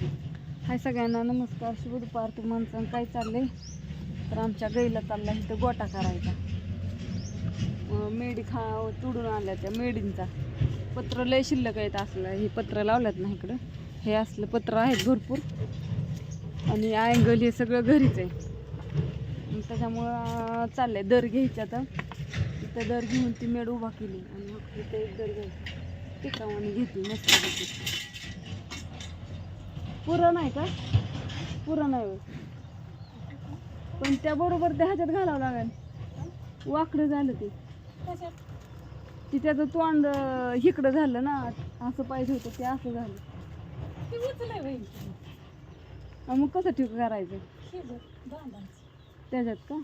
हाय सगळ्यांना नमस्कार. शुभ दुपार तुम्ही माणसं काय चाललंय? तर आमच्या गैला चालला इथं गोटा करायचा. मेढी मेडी खा तुडून आणल्या त्या मेडींचा पत्र लय शिल्लक आहेत असलं हे पत्र लावल्यात ना इकडं. हे असलं पत्र आहेत भरपूर. आणि अँगल हे सगळं घरीच आहे. त्याच्यामुळं चाललंय दर घ्यायच्या तर इथं दर घेऊन ती मेड उभा केली. आणि मग इथं एक दर घ्यायचा. टिकावणी घेतली मस्त पुरण नाही का? पुरण आहे होय. पण त्याबरोबर त्या ह्याच्यात घालावं लागेल. वाकडं झालं ते. ती त्याचं तोंड इकडं झालं ना असं पाहिजे होतं ते असं झालं. मग कसं ठीक करायचं? त्याच्यात का?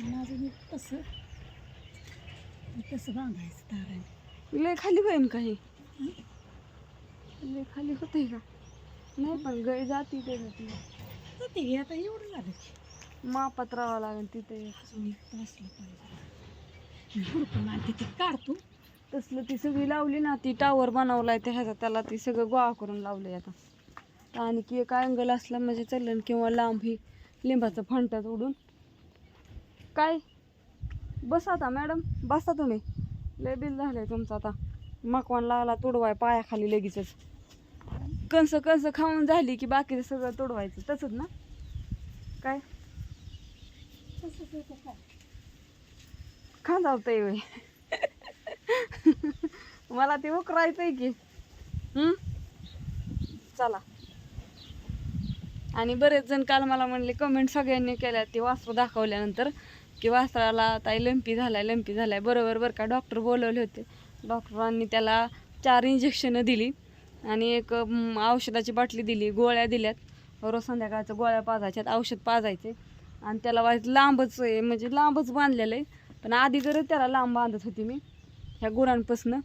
माझं कसं कसं बांधायचं ताराने लय खाली होईन काही. लय खाली होतंय का? नाही पण गळ जाती ते आता एवढं झालं की. मापात राहावं लागेल तिथे. अजून एक तासलं पाहिजे. हुडकून काढतो तसलं ती सगळी लावली ना ती टावर बनवलाय त्या ह्याचा त्याला ती सगळं गोळा करून लावलंय आता. आणि की एक अँगल असला म्हणजे चालेल किंवा लांब ही लिंबाचं फंटात उडून. काय? बस आता मॅडम. बसा तुम्ही. लय बिल झालंय तुमचं आता. मकवान लागला तुडवाय पायाखाली लगेचच. कंस कंस खाऊन झाली की बाकीचं सगळं तुडवायचं. तसंच ना? काय? तसंच येतं काय खांदावतंय वय मला ते उकरायचंय की. हम्म? चला. आणि बरेच जण काल मला म्हणले कमेंट सगळ्यांनी केल्या ते वासरू दाखवल्यानंतर. की वासराला ताई लंपी झालाय लंपी झालाय. बरोबर बरं का? डॉक्टर बोलवले होते. डॉक्टरांनी त्याला चार इंजेक्शनं दिली आणि एक औषधाची बाटली दिली गोळ्या दिल्यात. रोज संध्याकाळचं गोळ्या पाजायच्यात औषध पाजायचे. आणि त्याला वाईट लांबच आहे म्हणजे लांबच बांधलेलं आहे पण आधी गरज त्याला लांब बांधत होती मी ह्या गुरांपासनं.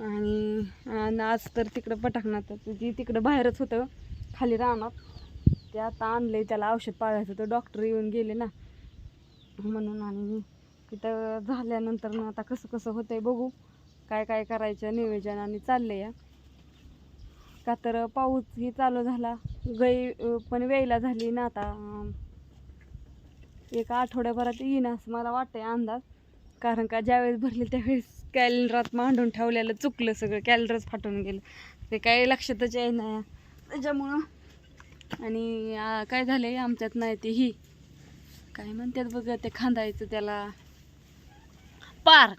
आणि आणि आज तर तिकडं पटाकणार ती तिकडं बाहेरच होतं खाली रानात. ते आता आणलं त्याला औषध पाजायचं तर डॉक्टर येऊन गेले ना. म्हणून आणि तिथं झाल्यानंतर ना आता कसं कसं होतं आहे बघू. काय काय करायचं नियोजन आणि चाललं या. का तर पाऊसही चालू झाला. गई पण वेळेला झाली ना आता. एका आठवड्याभरात येईन असं मला वाटतंय अंदाज. कारण का ज्यावेळेस भरले त्यावेळेस कॅलेंडरात मांडून ठेवलेलं चुकलं सगळं कॅलेंडरच फाटून गेलं. ते काही लक्षातच आहे त्याच्यामुळं आणि काय काय आहे आमच्यात नाही ते ही. काय म्हणतात बघ ते खांदायचं त्याला. पार.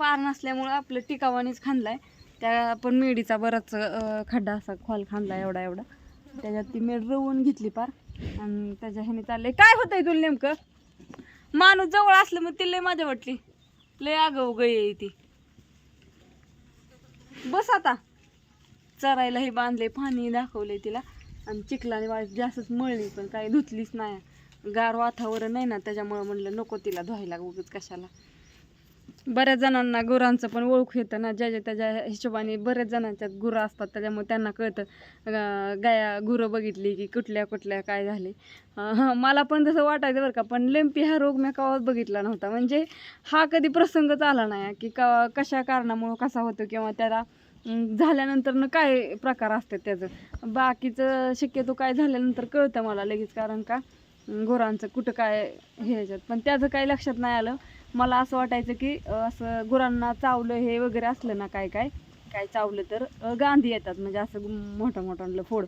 पार नसल्यामुळं आपलं टिकावानीच खांदलाय. त्या पण मेडीचा बराच खड्डा असा खोल खांदला एवढा एवढा. त्याच्यात ती मेड रवून घेतली पार. आणि त्याच्या ह्याने चाललंय. काय होतंय तुला नेमकं? माणूस जवळ असलं मग ती लय माझ्या वाटली. लय आगाऊ गय ती. बस आता. चरायलाही बांधले पाणी दाखवले तिला. आणि चिखलाने वाळ जास्तच मळली पण काही धुतलीच नाही. गार वातावरण आहे ना त्याच्यामुळं म्हणलं नको तिला धुवायला उगीच कशाला. बऱ्याच जणांना गुरांचं पण ओळख येतं ना ज्या ज्या त्याच्या हिशोबाने बऱ्याच जणांच्यात गुरं असतात त्याच्यामुळे त्यांना कळतं. गाया गुरं बघितली की कुठल्या कुठल्या काय झाले. मला पण तसं वाटायचं बरं का पण लेम्पी हा रोग मी कवाच बघितला नव्हता. म्हणजे हा कधी प्रसंगच आला नाही की का कशा कारणामुळं कसा होतो किंवा त्याला झाल्यानंतरनं काय प्रकार असतात त्याचं. बाकीचं शक्यतो काय झाल्यानंतर कळतं मला लगेच कारण का? गुरांचं कुठं काय हे ह्याच्यात. पण त्याचं काही लक्षात नाही आलं. मला असं वाटायचं की असं गुरांना चावलं हे वगैरे असलं ना काय काय काय चावलं तर गांधी येतात. म्हणजे असं मोठं मोठं फोड.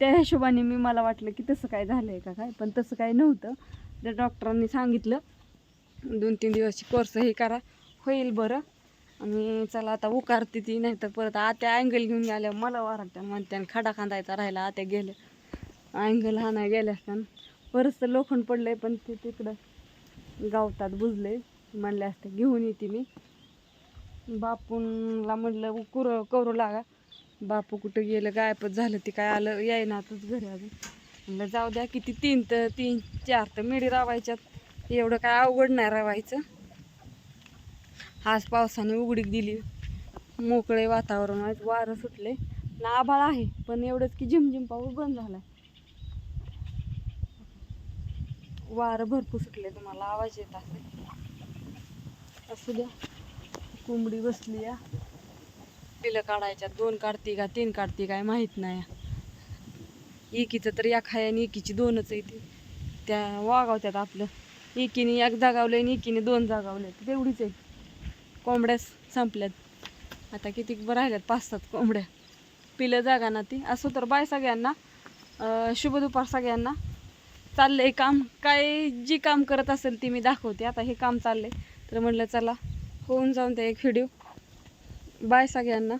त्या हिशोबाने मी मला वाटलं की तसं काय झालं आहे का काय. पण तसं काय नव्हतं. त्या डॉक्टरांनी सांगितलं दोन तीन दिवसची कोर्स हे करा. होईल बरं. आणि चला आता उकारते ती नाही तर परत आत्या अँगल घेऊन गेल्या. मला वाटतं म्हणते आणि खडा खांदायचा राहिला आत्या गेल्या. अँगल हा नाही गेल्या असताना बरंच तर लोखंड पडलंय पण ते तिकडं गावतात बुजले. म्हणले असते घेऊन येते मी. बापूंला म्हटलं कुर करू लागा. बापू कुठं गेलं गायपच झालं ते काय आलं यायनातच घरी अजून. म्हणलं जाऊ द्या किती तीन तर तीन चार तर मिडी रावायच्यात. एवढं काय अवघड नाही रावायचं. आज पावसाने उघडीक दिली. मोकळे वातावरण आहे वारं सुटले ना आभाळ आहे पण एवढंच की झिमझिम पाऊस बंद झालाय. वारं भरपूर सुटले तुम्हाला आवाज येत असेल. असू द्या. कोंबडी बसली या. पिलं काढायच्या दोन काढती का तीन काढती काय माहीत नाही. एकीचं तर या खाय आणि एकीची दोनच आहे ती. त्या वागावत्यात आपलं. एकीने एक जागावलं आणि एकीने दोन जागावले तेवढीच आहे. कोंबड्याच संपल्यात. आता किती राहिल्यात पाच सात कोंबड्या. पिलं जागा ना ती. असो तर बाय सगळ्यांना शुभ दुपार सगळ्यांना. चाललंय काम. काय जी काम करत असेल ती मी दाखवते. आता हे काम चाललंय. तर म्हटलं चला होऊन जाऊन ते एक व्हिडिओ बाय सगळ्यांना.